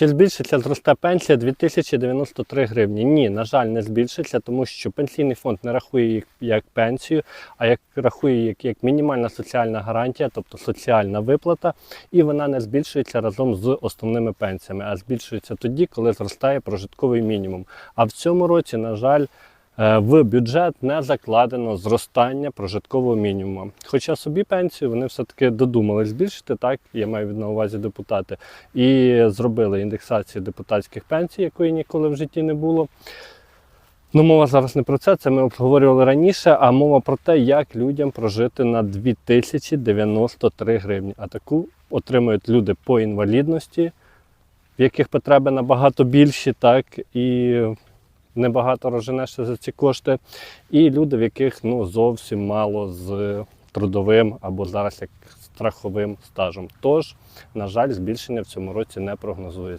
Чи збільшиться зросте пенсія 2093 гривні? Ні, на жаль, не збільшиться, тому що пенсійний фонд не рахує їх як пенсію, а як рахує їх як мінімальна соціальна гарантія, тобто соціальна виплата, і вона не збільшується разом з основними пенсіями, а збільшується тоді, коли зростає прожитковий мінімум. А в цьому році, на жаль, в бюджет не закладено зростання прожиткового мінімуму. Хоча собі пенсію вони все-таки додумали збільшити, так я маю на увазі депутати, і зробили індексацію депутатських пенсій, якої ніколи в житті не було. Ну, мова зараз не про це, це ми обговорювали раніше, а мова про те, як людям прожити на 2093 гривні. А таку отримують люди по інвалідності, в яких потреби набагато більші, так, і небагато розженешся за ці кошти. І люди, в яких ну, зовсім мало з трудовим або зараз як страховим стажем. Тож, на жаль, збільшення в цьому році не прогнозується.